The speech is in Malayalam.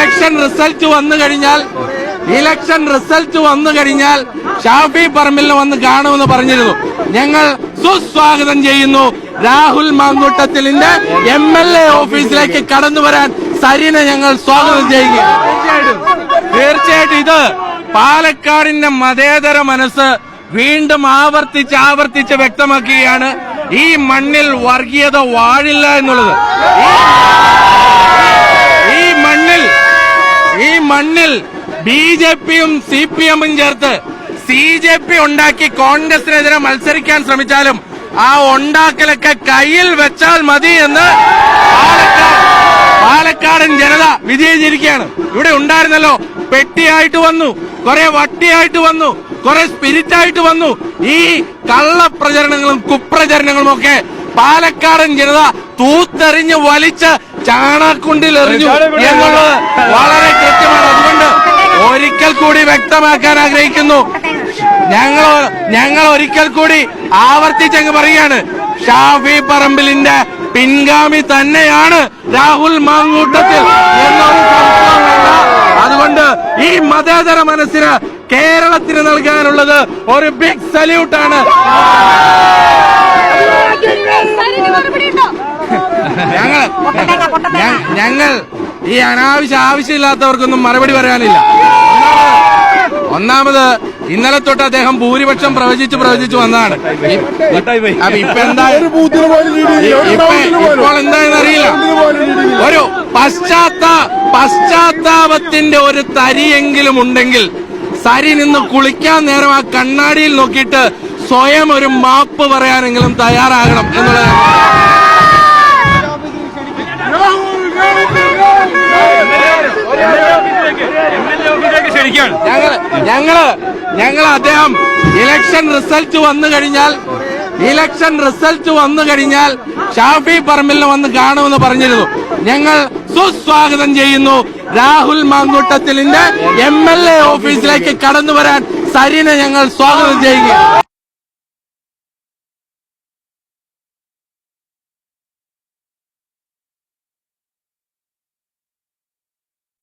ഇലക്ഷൻ റിസൾട്ട് വന്നു കഴിഞ്ഞാൽ ഇലക്ഷൻ റിസൾട്ട് വന്നു കഴിഞ്ഞാൽ ഷാഫി പറമ്പിലിനെ വന്ന് കാണുമെന്ന് പറഞ്ഞിരുന്നു. ഞങ്ങൾ സുസ്വാഗതം ചെയ്യുന്നു. രാഹുൽ മാങ്കൂട്ടത്തിലിന്റെ എം എൽ എ ഓഫീസിലേക്ക് കടന്നു വരാൻ സരിനെ ഞങ്ങൾ സ്വാഗതം ചെയ്യുക തീർച്ചയായിട്ടും ഇത് പാലക്കാടിന്റെ മതേതര മനസ്സ് വീണ്ടും ആവർത്തിച്ച് ആവർത്തിച്ച് വ്യക്തമാക്കുകയാണ്. ഈ മണ്ണിൽ വർഗീയത വാഴില്ല എന്നുള്ളത്. ബി ജെ പിയും സി പി എമ്മും ചേർത്ത് സി ജെ പി ഉണ്ടാക്കി കോൺഗ്രസിനെതിരെ മത്സരിക്കാൻ ശ്രമിച്ചാലും ആ ഉണ്ടാക്കലൊക്കെ കയ്യിൽ വെച്ചാൽ മതി എന്ന് പാലക്കാട് പാലക്കാടൻ ജനത വിജയിച്ചിരിക്കുകയാണ് ഇവിടെ ഉണ്ടായിരുന്നല്ലോ പെട്ടിയായിട്ട് വന്നു കുറെ വട്ടിയായിട്ട് വന്നു കുറെ സ്പിരിറ്റ് ആയിട്ട് വന്നു. ഈ കള്ളപ്രചരണങ്ങളും കുപ്രചരണങ്ങളും ഒക്കെ പാലക്കാടൻ ജനത തൂത്തെറിഞ്ഞ് വലിച്ച് ചാണാക്കുണ്ടിൽ എറിഞ്ഞു എന്നുള്ളത് വളരെ കൂടി വ്യക്തമാക്കാൻ ആഗ്രഹിക്കുന്നു. ഞങ്ങൾ ഞങ്ങൾ ഒരിക്കൽ കൂടി ആവർത്തിച്ചങ്ങ് പറയാണ് ഷാഫി പറമ്പിലിന്റെ പിൻഗാമി തന്നെയാണ് രാഹുൽ മാങ്ങൂട്ടത്തിൽ അതുകൊണ്ട് ഈ മതേതര മനസ്സിന് കേരളത്തിന് നൽകാനുള്ളത് ഒരു ബിഗ് സല്യൂട്ടാണ് ഞങ്ങൾ ഞങ്ങൾ ഈ അനാവശ്യ ആവശ്യമില്ലാത്തവർക്കൊന്നും മറുപടി പറയാനില്ല. ഒന്നാമത് ഇന്നലെ തൊട്ട് അദ്ദേഹം ഭൂരിപക്ഷം പ്രവചിച്ച് പ്രവചിച്ച് വന്നതാണ് അപ്പൊ ഇപ്പൊ എന്താ ഇപ്പൊ ഇപ്പോൾ എന്താണെന്ന് അറിയില്ല ഒരു പശ്ചാത്ത പശ്ചാത്താപത്തിന്റെ ഒരു തരിയെങ്കിലും ഉണ്ടെങ്കിൽ സരി നിന്ന് കുളിക്കാൻ നേരം ആ കണ്ണാടിയിൽ നോക്കിയിട്ട് സ്വയം ഒരു മാപ്പ് പറയാനെങ്കിലും തയ്യാറാകണം എന്നുള്ളത് ഞങ്ങൾ ഞങ്ങൾ ഞങ്ങൾ അദ്ദേഹം ഇലക്ഷൻ റിസൾട്ട് വന്നു കഴിഞ്ഞാൽ ഇലക്ഷൻ റിസൾട്ട് വന്നു കഴിഞ്ഞാൽ ഷാഫി പറമ്പിലിനെ വന്ന് കാണുമെന്ന് പറഞ്ഞിരുന്നു. ഞങ്ങൾ സുസ്വാഗതം ചെയ്യുന്നു. രാഹുൽ മാങ്കൂട്ടത്തിലിന്റെ എം എൽ എ ഓഫീസിലേക്ക് കടന്നു വരാൻ സരിനെ ഞങ്ങൾ സ്വാഗതം ചെയ്യുക